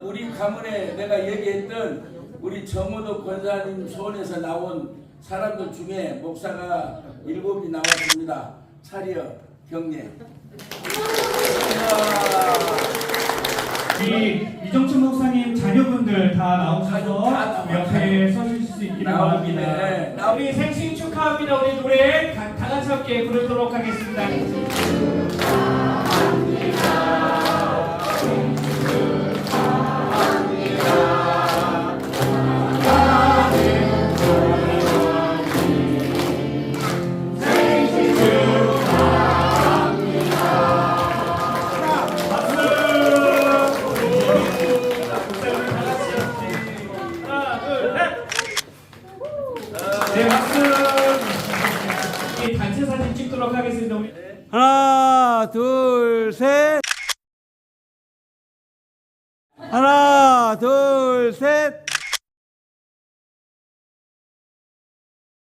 우리 가문에 내가 얘기했던 우리 정호도 권사님 소원에서 나온 사람들 중에 목사가 일곱이 나왔습니다. 차려 경례. 우리 이정춘 목사님 자녀분들 다 나오셔서. 옆에 서주실 수 있기를. 바랍니다. 나오- 우리 생신 축하합니다. 우리 노래 다, 다 같이 함께 부르도록 하겠습니다. 네, 박수. 우리 단체 사진 찍도록 하겠습니다. 우리 하나, 둘, 셋. 하나, 둘,